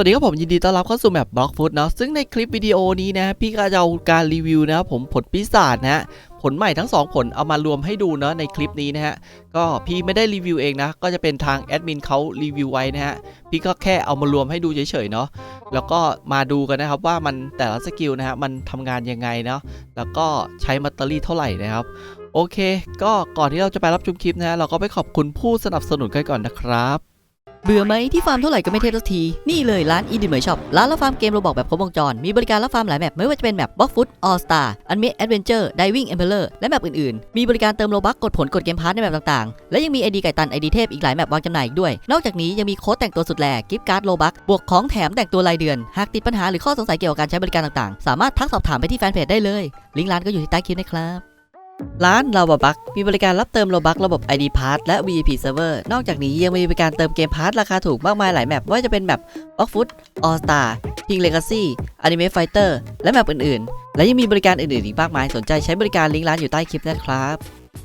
วัสดีครับผมยินดีต้อนรับเข้าสู่แมปบล็อกฟุตเนาะซึ่งในคลิปวิดีโอนี้นะพี่ก็จะเอาการรีวิวนะครับผมผลปีศาจนะผลใหม่ทั้ง 2 ผลเอามารวมให้ดูเนาะในคลิปนี้นะฮะก็พี่ไม่ได้รีวิวเองนะ ก็จะเป็นทางแอดมินเขารีวิวไว้นะฮะพี่ก็แค่เอามารวมให้ดูเฉยๆเนาะแล้วก็มาดูกันนะครับว่ามันแต่ละสกิลนะฮะมันทำงานยังไงเนาะแล้วก็ใช้แบตเตอรี่เท่าไหร่นะครับโอเค ก็ก่อนที่เราจะไปรับชมคลิปนะฮะเราก็ไปขอบคุณผู้สนับสนุนกันก่อนนะครับ เบื่อไหมที่ฟาร์มเท่าไหร่ก็ไม่เทสักที นี่เลยร้านอีดิเหมยช็อปร้านรับฟาร์มเกมโรบอกแบบครบวงจร มีบริการรับฟาร์มหลายแมปไม่ว่าจะเป็นแมปบล็อกฟุตออสตาอันเม a แอดเวนเจอร์ไดวิ่งเอ็มเพลเลอร์และแมปอื่นๆ มีบริการเติมโลบักกดผลกดเกมพาร์ทในแมปต่างๆ และยังมีไอดีไก่ตันไอดีเทพอีกหลายแมปวางจำหน่ายอีกด้วย นอกจากนี้ยังมีโค้ดแต่งตัวสุดแหลกกิฟต์การ์ดโลบักบวกของแถมแต่งตัวรายเดือน หากติดปัญหาหรือข้อสงสัยเกี่ยวกับการใช้บริการต่างๆ สามารถทักสอบถามไปที่แฟนเพจได้เลย ลิงก์ร้านก็อยู่ที่ใต้คลิปนะครับ ร้านลาวบักมีบริการรับเติมโลบักระบบ ID Pass และ VIP Server นอกจากนี้ยังมีบริการเติมเกมพาร์ทราคาถูกมากมายหลายแมปว่าจะเป็นแมป b l o c k f o o t All Star King Legacy Anime Fighter และแมปอื่นๆ และยังมีบริการอื่นๆ อีกมากมายสนใจใช้บริการลิงก์ร้านอยู่ใต้คลิปนะครับ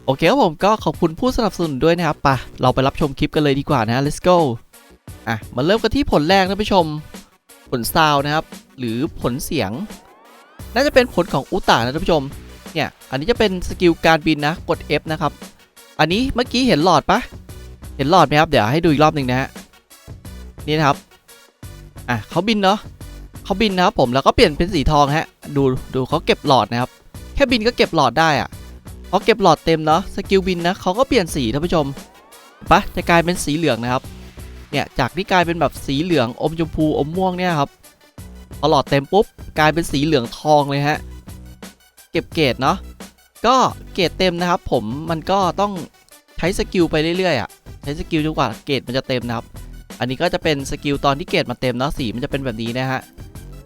โอเคครับผมก็ขอบคุณผู้สนับสนุนด้วยนะครับปะเราไปรับชมคลิปกันเลยดีกว่านะ let's go อะมาเริ่มกันที่ผลแรกนะผู้ชม ผลซาวนะครับ หรือผลเสียง น่าจะเป็นผลของอุตานะท่านผู้ชม เนี่ย อันนี้จะเป็นสกิลการบินนะ กด F นะครับ อันนี้เมื่อกี้เห็นหลอดปะเห็นหลอดไหมครับ เดี๋ยวให้ดูอีกรอบหนึ่งนะฮะ นี่นะครับ อะเขาบินเนาะเขาบินนะครับผมแล้วก็เปลี่ยนเป็นสีทองฮะ ดูดูเขาเก็บหลอดนะครับ แค่บินก็เก็บหลอดได้อะพอเก็บหลอดเต็มเนาะ สกิลบินนะเขาก็เปลี่ยนสีท่านผู้ชมปะจะกลายเป็นสีเหลืองนะครับ เนี่ยจากที่กลายเป็นแบบสีเหลืองอมชมพูอมม่วงเนี่ยครับพอหลอดเต็มปุ๊บกลายเป็นสีเหลืองทองเลยฮะ เก็บเกรดเนาะก็เกรดเต็มนะครับ ผมมันก็ต้องใช้สกิลไปเรื่อยๆอะใช้สกิลจนกว่าเกรดมันจะเต็มนะครับ อันนี้ก็จะเป็นสกิลตอนที่เกรดมันเต็มเนาะสีมันจะเป็นแบบนี้นะฮะ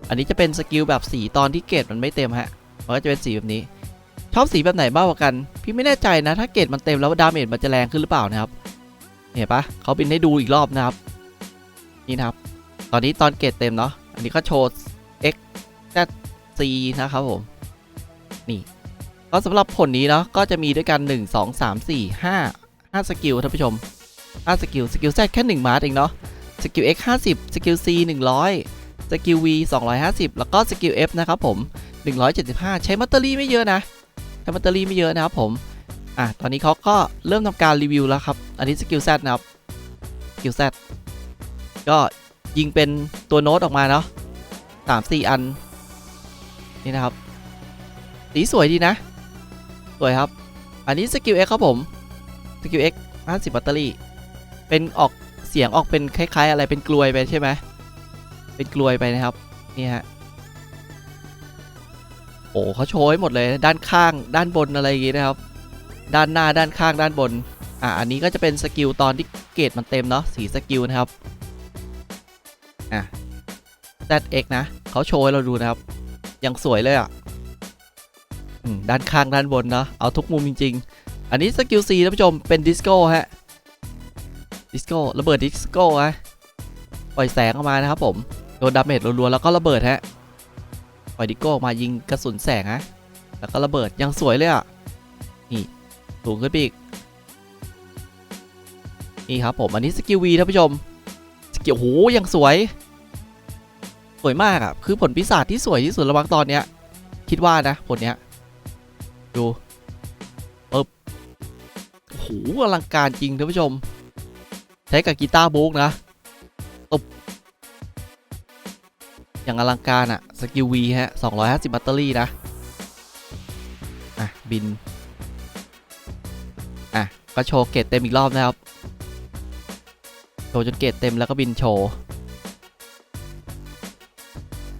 อันนี้จะเป็นสกิลแบบสีตอนที่เกรดมันไม่เต็มฮะมันก็จะเป็นสีแบบนี้ ชอบสีแบบไหนมากกว่ากัน พี่ไม่แน่ใจนะ ถ้าเกรดมันเต็มแล้วดาเมจมันจะแรงขึ้นหรือเปล่านะครับเห็นปะเขาบินให้ดูอีกรอบนะครับ นี่นะครับ ตอนนี้ตอนเกรดเต็มเนาะอันนี้ก็โชว์ x z c นะครับผม นี่ก็สำหรับผลนี้เนาะก็จะมีด้วยกัน 1 2 3 4 5 5 สกิลท่านผู้ชม 5 สกิล สกิล Z แค่ 1 มาร์ทเองเนาะ สกิล X 50 สกิล C 100 สกิล V 250 แล้วก็สกิล F นะครับผม 175 ใช้แบตเตอรี่ไม่เยอะนะ ใช้แบตเตอรี่ไม่เยอะนะครับผม อะ ตอนนี้เขาก็เริ่มทำการรีวิวแล้วครับ อันนี้สกิล Z นะครับ สกิล Z ก็ยิงเป็นตัวโน้ตออกมาเนาะสามสี่อัน นี่นะครับ สีสวยดีนะ สวยครับ อันนี้สกิล X ครับผมสกิล X 50แบตเตอรี่ เป็นออกเสียงออกเป็นคล้าย ๆ อะไรเป็นกลวยไปใช่ไหมเป็นกลวยไปนะครับ นี่ฮะ โอ้เขาโชว์ให้หมดเลยด้านข้างด้านบนอะไรอย่างงี้นะครับ ด้านหน้าด้านข้างด้านบน อะอันนี้ก็จะเป็นสกิลตอนที่เกรดมันเต็มเนาะสีสกิลนะครับ อะ ZX นะเขาโชว์ให้เราดูนะครับ ยังสวยเลยอะ ด้านข้างด้านบนเนาะเอาทุกมุมจริง ๆ อันนี้สกิล C ท่านผู้ชมเป็นดิสโก้ฮะดิสโก้ระเบิดดิสโก้ฮะปล่อยแสงออกมานะครับผมโดนดาเมจรัวๆแล้วก็ระเบิดฮะปล่อยดิโก้ออกมายิงกระสุนแสงนะแล้วก็ระเบิดยังสวยเลยอะนี่สูงขึ้นไปอีกนี่ครับผมอันนี้สกิลวีท่านผู้ชมสกิลโหยังสวย สวยมากอะคือผลปีศาจที่สวยที่สุดระหว่างตอนเนี้ยคิดว่านะผลเนี้ย ดูปึ๊บโอ้โหอลังการจริงท่านผู้ชม ใช้กับกีตาร์โบกนะอย่างอลังการอะสกิลวีฮะ 250 แบตเตอรี่นะ อะ บิน อะ ก็โชว์เกรดเต็มอีกรอบนะครับ โชว์จนเกรดเต็มแล้วก็บินโชว์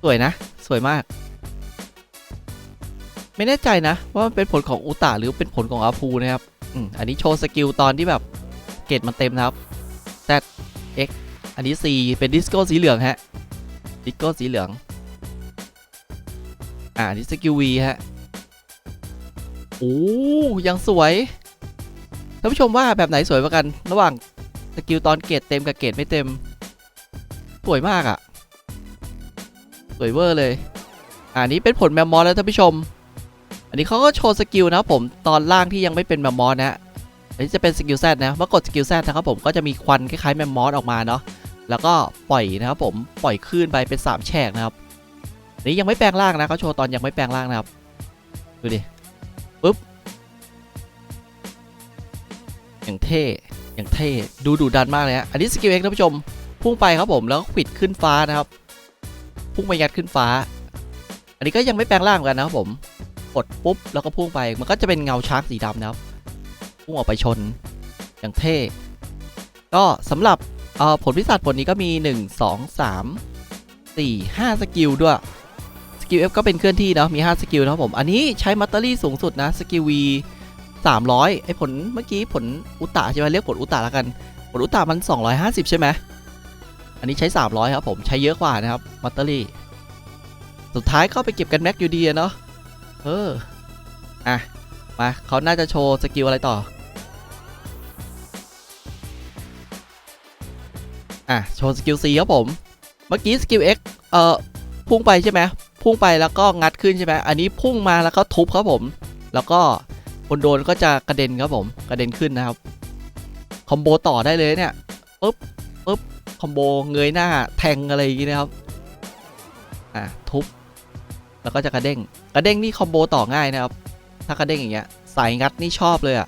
สวยนะ สวยมาก ไม่แน่ใจนะ ว่ามันเป็นผลของอุตาหรือเป็นผลของอาพูนะครับอืมอันนี้โชว์สกิลตอนที่แบบเกรดมันเต็มนะครับ Z X อันนี้ C เป็นดิสโก้สีเหลืองฮะ ดิสโก้สีเหลือง อ่านี่สกิลวีฮะ โอ้ยังสวย ท่านผู้ชมว่าแบบไหนสวยกว่ากัน ระหว่างสกิลตอนเกรดเต็มกับเกรดไม่เต็ม สวยมากอะ่ะ สวยเวอร์เลย อ่านี้เป็นผลแมมมอสแล้วท่านผู้ชม อันนี้เขาก็โชว์สกิลนะผมตอนล่างที่ยังไม่เป็นแมมมอสนะอันนี้จะเป็นสกิลแซดนะเมื่อกดสกิลแซดนะครับผมก็จะมีควันคล้ายๆแมมมอสออกมาเนาะแล้วก็ปล่อยนะครับผมปล่อยคลื่นไปเป็นสามแฉกนะครับนี่ยังไม่แปลงร่างนะเขาโชว์ตอนยังไม่แปลงร่างนะครับดูดิปุ๊บอย่างเท่อย่างเท่ดูดุดันมากเลยฮะอันนี้สกิลเอ็กท่านผู้ชมพุ่งไปครับผมแล้วก็ปิดขึ้นฟ้านะครับ พุ่งไปยัดขึ้นฟ้า อันนี้ก็ยังไม่แปลงร่างกันนะครับผม กดปุ๊บ แล้วก็พุ่งไป มันก็จะเป็นเงาช้างสีดำนะครับพุ่งออกไปชนอย่างเท่ ก็สำหรับผลพิศาจผลนี้ก็มี 1 2 3 4 5 สกิลด้วย สกิล F ก็เป็นเคลื่อนที่เนาะมี 5 สกิลนะครับผม อันนี้ใช้มัตเตอรี่สูงสุดนะ สกิล V 300 ไอ้ผลเมื่อกี้ผลอุตตะใช่ไหมเรียกผลอุตตะแล้วกัน ผลอุตตะมัน 250 ใช่ไหมอันนี้ใช้ 300 ครับผม ใช้เยอะกว่านะครับมัตเตอรี่ สุดท้ายก็ไปเก็บกันแม็กอยู่ดีอะเนาะ เออ อะ มาเขาน่าจะโชว์สกิลอะไรต่อ อะ โชว์สกิล C ครับผม เมื่อกี้สกิล X เอ่อ พุ่งไปใช่ไหม พุ่งไปแล้วก็งัดขึ้นใช่ไหม อันนี้พุ่งมาแล้วก็ทุบครับผม แล้วก็คนโดนก็จะกระเด็นครับผม กระเด็นขึ้นนะครับ คอมโบต่อได้เลยเนี่ย ปึ๊บ ปึ๊บ คอมโบเงยหน้าแทงอะไรอย่างงี้นะครับ อะ ทุบ แล้วก็จะกระเด้ง กระเด้งนี่คอมโบต่อง่ายนะครับ ถ้ากระเด้งอย่างเงี้ยสายงัดนี่ชอบเลยอะ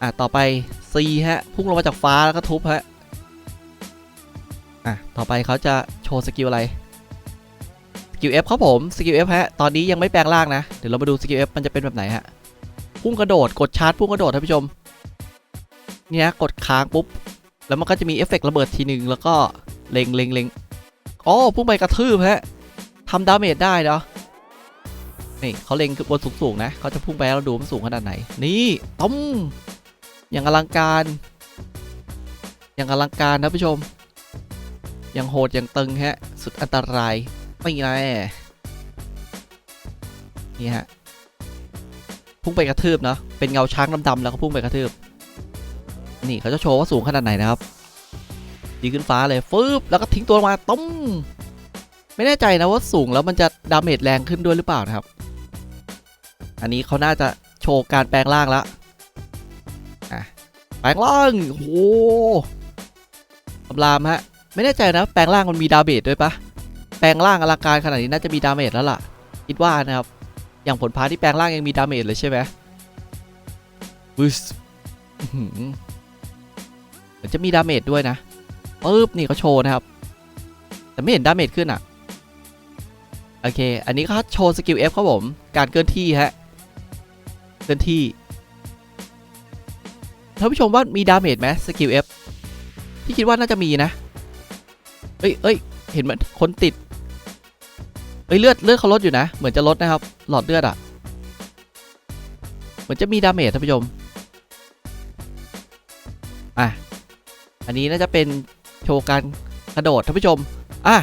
อะต่อไป C ฮะ พุ่งลงมาจากฟ้าแล้วก็ทุบฮะ อะต่อไปเขาจะโชว์สกิลอะไร สกิล F ครับผม สกิล F ฮะ ตอนนี้ยังไม่แปลงร่างนะ เดี๋ยวเรามาดูสกิล F มันจะเป็นแบบไหนฮะ พุ่งกระโดด กดชาร์จพุ่งกระโดดท่านผู้ชม เนี่นะกดค้างปุ๊บ แล้วมันก็จะมีเอฟเฟกต์ระเบิดทีหนึ่งแล้วก็เล็งเล็งเล็งอ๋อพุ่งไปกระทืบฮะทำดาเมจได้เนาะ นี่เขาเล็งบนสูงๆนะเขาจะพุ่งไปเราดูมันสูงขนาดไหน นี่ต้มอย่างอลังการ อย่างอลังการนะผู้ชม อย่างโหดอย่างตึงฮะ สุดอันตรายไม่ไงนี่ฮะพุ่งไปกระทืบเนาะเป็นเงาช้างดำๆแล้วก็พุ่งไปกระทืบ นี่เขาจะโชว์ว่าสูงขนาดไหนนะครับยิงขึ้นฟ้าเลยฟืบแล้วก็ทิ้งตัวมาต้มไม่แน่ใจนะว่าสูงแล้วมันจะดาเมจแรงขึ้นด้วยหรือเปล่านะครับ อันนี้เขาน่าจะโชว์การแปลงร่างแล้วอะแปลงร่างโอ้โหคำรามฮะ ไม่แน่ใจนะ แปลงร่างมันมีดาเมจด้วยปะแปลงร่างอลังการขนาดนี้น่าจะมีดาเมจแล้วล่ะ คิดว่านะครับ อย่างผลพาที่แปลงร่างยังมีดาเมจเลยใช่ไหมบึสอื้อหือเหมือนจะมีดาเมจด้วยนะปึ๊บนี่เขาโชว์นะครับ แต่ไม่เห็นดาเมจขึ้นอะ โอเค อันนี้เขาโชว์สกิล F ครับผม การเคลื่อนที่ฮะ เคลื่อนที่ท่านผู้ชมว่ามีดาเมจไหมสกิล F พี่คิดว่าน่าจะมีนะ เอ้ยเอ้ยเห็นมันคนติด เอ้ยเลือดเลือดเขาลดอยู่นะ เหมือนจะลดนะครับ หลอดเลือดอะ เหมือนจะมีดาเมจท่านผู้ชม อะ อันนี้น่าจะเป็นโชว์การกระโดดท่านผู้ชม อะ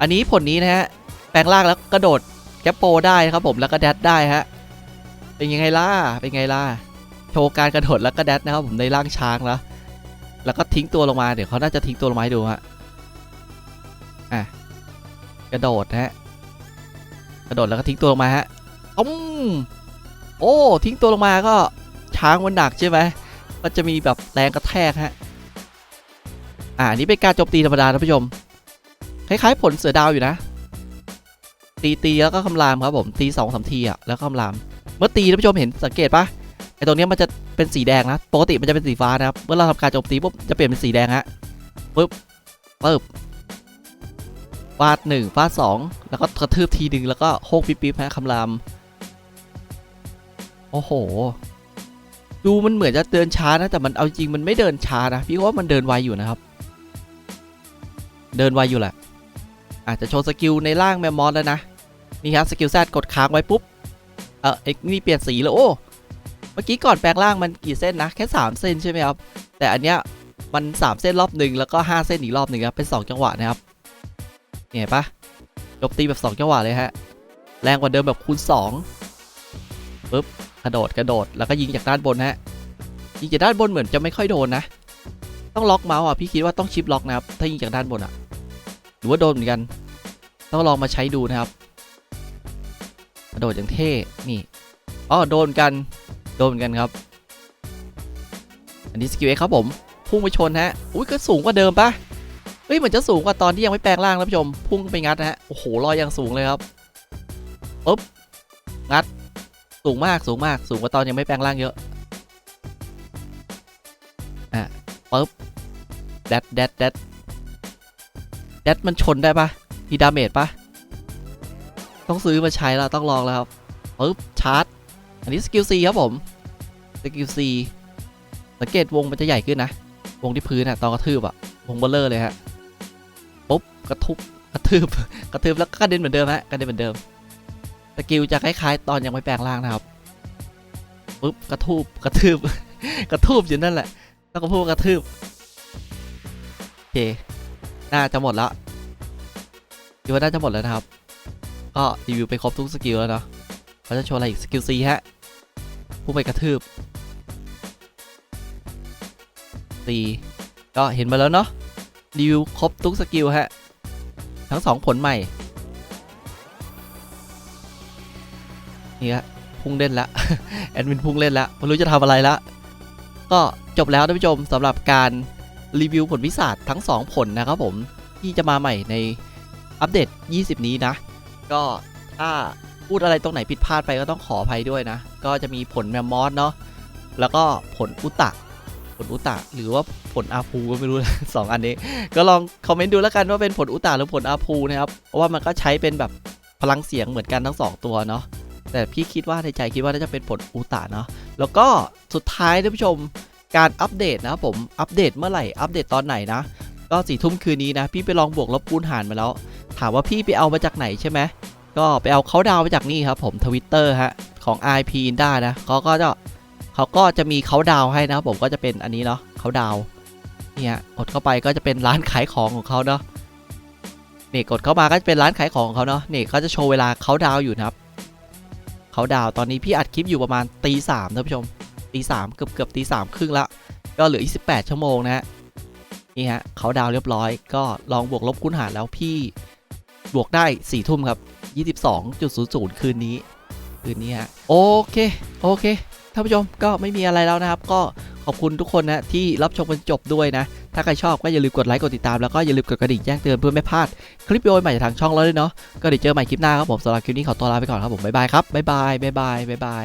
อันนี้ผลนี้นะฮะ แปลงร่างแล้วกระโดดแกปโปได้ครับผมแล้วก็แดดได้ฮะ เป็นยังไงล่ะ เป็นไงล่ะ โชว์การกระโดดแล้วก็แดดนะครับผมในร่างช้างแล้ว แล้วก็ทิ้งตัวลงมา เดี๋ยวเขาน่าจะทิ้งตัวลงมาให้ดูฮะ อะ กระโดดนะฮะ กระโดดแล้วก็ทิ้งตัวลงมาฮะตุ้มโอ้ ทิ้งตัวลงมาก็ช้างมันหนักใช่ไหมก็จะมีแบบแรงกระแทกฮะ อ่า นี้เป็นการโจมตีธรรมดาท่านผู้ชม คล้ายๆ ผลเสือดาวอยู่นะ ตีตีแล้วก็คำรามครับผม ตีสองสามทีอะแล้วก็คำราม เมื่อตีท่านผู้ชมเห็นสังเกตปะไอตรงนี้มันจะเป็นสีแดงนะปกติมันจะเป็นสีฟ้านะครับเมื่อเราทำการโจมตีปุ๊บจะเปลี่ยนเป็นสีแดงฮะปึ๊บปึ๊บฟาดหนึ่งฟาดสองแล้วก็กระทืบทีหนึ่งแล้วก็โฮกปิ๊บปิ๊บฮะคำรามโอ้โห ดูมันเหมือนจะเดินช้านะแต่มันเอาจริงมันไม่เดินช้านะพี่ว่ามันเดินไวอยู่นะครับ เดินไวอยู่แหละอาจจะโชว์สกิลในร่างแมมมอสแล้วนะนี่ครับสกิลแซดกดค้างไว้ปุ๊บ เออเอ็กนี่เปลี่ยนสีแล้วโอ้เมื่อกี้ก่อนแปลงร่างมันกี่เส้นนะแค่ 3 เส้นใช่ไหมครับ แต่อันเนี้ยมัน 3 เส้นรอบหนึ่งแล้วก็ 5 เส้นอีกรอบหนึ่งครับเป็น 2 จังหวะนะครับเห็นปะโจมตีแบบ 2 จังหวะเลยฮะแรงกว่าเดิมแบบคูณ2ปุ๊บกระโดดกระโดดแล้วก็ยิงจากด้านบนฮะยิงจากด้านบนเหมือนจะไม่ค่อยโดนนะ ต้องล็อกเมาส์อะพี่คิดว่าต้องชิปล็อกนะครับถ้ายิงจากด้านบนอะหรือว่าโดนเหมือนกัน ต้องลองมาใช้ดูนะครับ กระโดดอย่างเท่นี่อ๋อโดนกันโดนกันครับ อันนี้สกิลเอครับผมพุ่งไปชนฮะอุ้ยก็สูงกว่าเดิมปะเฮ้ยเหมือนจะสูงกว่าตอนที่ยังไม่แปลงร่างท่านผู้ชม พุ่งไปงัดนะฮะโอ้โหลอยอย่างสูงเลยครับปุ๊บงัด สูงมากสูงมากสูงกว่าตอนยังไม่แปลงร่างเยอะอะปุ๊บแดดแดดแดดแดดมันชนได้ปะมีดาเมจปะ ต้องซื้อมาใช้แล้วต้องลองแล้วครับปุ๊บชาร์จ อันนี้สกิล C ครับผมสกิล C สังเกตวงมันจะใหญ่ขึ้นนะ วงที่พื้นอะตอนกระทืบอะวงเบลเลอร์เลยฮะปุ๊บกระทุบกระทืบกระทืบแล้วก็กระเด็นเหมือนเดิมฮะกระเด็นเหมือนเดิมสกิลจะคล้ายๆ ตอนยังไม่แปลงร่างนะครับปุ๊บกระทูบกระทืบกระทูบอยู่นั่นแหละแล้วก็พูดกระทืบโอเคน่าจะหมดแล้วคิดว่าน่าจะหมดแล้วนะครับ ก็รีวิวไปครบทุกสกิลแล้วเนาะเขาจะโชว์อะไรอีกสกิล C ฮะผู้ไปกระทืบ C ก็เห็นมาแล้วเนาะรีวิวครบทุกสกิลฮะ ทั้งสองผลใหม่ นี่ฮะพุ่งเล่นละ แอดมินพุ่งเล่นละไม่รู้จะทำอะไรละ ก็จบแล้วท่านผู้ชมสำหรับการรีวิวผลวิสาททั้ง 2 ผลนะครับผม ที่จะมาใหม่ในอัปเดต 20 นี้นะ ก็ถ้าพูดอะไรตรงไหนผิดพลาดไปก็ต้องขออภัยด้วยนะ ก็จะมีผลแมมมอสเนาะแล้วก็ผลอุตะผลอุตะหรือว่าผลอาภูก็ไม่รู้สองอันนี้ ก็ลองคอมเมนต์ดูแล้วกันว่าเป็นผลอุตะหรือผลอาภูนะครับเพราะว่ามันก็ใช้เป็นแบบพลังเสียงเหมือนกันทั้งสองตัวเนาะแต่พี่คิดว่าในใจคิดว่าน่าจะเป็นผลอุตะเนาะแล้วก็สุดท้ายท่านผู้ชมการอัปเดตนะครับผมอัปเดตเมื่อไหร่อัปเดตตอนไหนนะ ก็สี่ทุ่มคืนนี้นะ พี่ไปลองบวกลบคูณหารมาแล้วามว่าพี่ไปเอามาจากไหนใช่ไหมก็ไปเอาเขาดาวมาจากนี่ครับผมทวิตเตอร์ฮะของ IP Inda นะเขาก็จะเขาก็จะมีเขาดาวให้นะผมก็จะเป็นอันนี้เนาะเขาดาวน์เนี่ยกดเข้าไปก็จะเป็นร้านขายของของเขาเนาะนี่กดเข้ามาก็จะเป็นร้านขายของของเขาเนาะนี่เขาจะโชว์เวลาเขาดาวอยู่นะครับเขาดาวตอนนี้พี่อัดคลิปอยู่ประมาณตีสามท่านผู้ชมตีสามเกือบเกือบตีสามครึ่งละก็เหลืออีกสิบแปดชั่วโมงนะฮะนี่ฮะเขาดาวเรียบร้อย ก็ลองบวกลบคูณหารแล้วพี่ บวกได้สี่ทุ่มครับ 22.00 คืนนี้ คืนนี้ฮะโอเค โอเคท่านผู้ชมก็ไม่มีอะไรแล้วนะครับ ก็ขอบคุณทุกคนนะที่รับชมกันจบด้วยนะ ถ้าใครชอบก็อย่าลืมกดไลค์กดติดตามแล้วก็อย่าลืมกดกระดิ่งแจ้งเตือนเพื่อไม่พลาดคลิปวิดีโอใหม่จากทางช่องเราด้วยเนาะก็เดี๋ยวเจอใหม่คลิปหน้าครับผมสำหรับคลิปนี้ขอตัวลาไปก่อนครับผมบ๊ายบายครับบ๊ายบายบ๊ายบายบ๊ายบาย